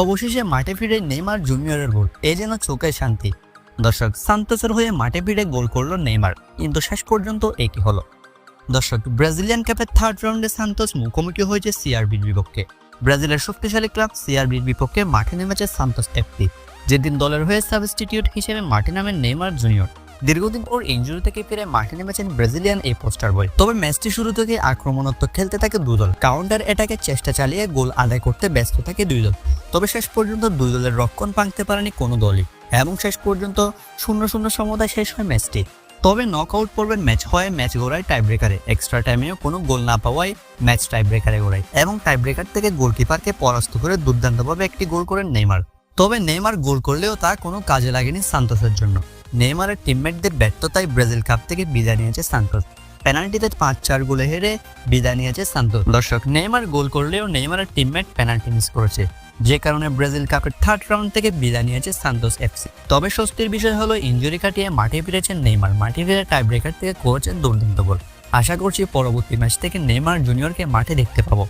অবশেষে মাঠে ফিরে নেইমার জুনিয়রের গোল। এ যেন চোখের শান্তি। দর্শক, সান্তোসের হয়ে মাঠে ফিরে গোল করল নেইমার, কিন্তু শেষ পর্যন্ত একই হলো। দর্শক, ব্রাজিলিয়ান কাপের থার্ড রাউন্ডে সান্তোস মুখোমুখি হয়েছে সিআরবির বিপক্ষে। ব্রাজিলের শক্তিশালী ক্লাব সিআরবির বিপক্ষে মাঠে নেমেছে সান্তোস এফসি যেদিন দলের হয়ে সাবস্টিটিউট হিসেবে মাঠে নামেন নেইমার জুনিয়র। দীর্ঘদিন পর ইঞ্জুরি থেকে ফিরে মাঠে নেমেছেন ব্রাজিলিয়ান এই পোস্টার বয়। তবে ম্যাচটি শুরু থেকে আক্রমণাত্মক খেলতে থাকে দুই দল কাউন্টার অ্যাটাকের চেষ্টা চালিয়ে গোল আদায় করতে ব্যস্ত থাকে দুই দল তবে শেষ পর্যন্ত দুই দলের রক্ষণ ভাঙতে পারেনি কোনো দলই। এবং শেষ পর্যন্ত শূন্য শূন্য সমতায় শেষ হয় ম্যাচটি। তবে নক আউট পর্বের ম্যাচ হয়, ম্যাচ গোড়ায় টাই ব্রেকারে এক্সট্রা টাইমেও কোনো গোল না পাওয়ায় ম্যাচ টাই ব্রেকারে গোড়ায়। এবং টাই ব্রেকার থেকে গোলকিপারকে পরাস্ত করে দুর্দান্তভাবে একটি গোল করেন নেইমার। তবে নেইমার গোল করলেও তা কোনো কাজে লাগেনি সান্তোসের জন্য। নেইমারের টিমমেটদের ব্যর্থতায় ব্রাজিল কাপ থেকে বিদায় নিয়েছে সান্তোস। পেনাল্টিতে পাঁচ চার গোলে হেরে বিদায় নিয়েছে সান্তোস। দর্শক, নেইমার গোল করলেও নেইমারের টিমমেট পেনাল্টি মিস করেছে। যে কারণে ব্রাজিল কাপের থার্ড রাউন্ড থেকে বিদায় নিয়েছে সান্তোস এফসি তবে স্বস্তির বিষয় হলো ইঞ্জুরি কাটিয়ে মাঠে ফিরেছেন নেইমার। মাঠে ফিরে টাই ব্রেকার থেকে করেছেন দুর্দান্ত গোল। আশা করছি পরবর্তী ম্যাচ থেকে নেইমার জুনিয়রকে মাঠে দেখতে পাবো।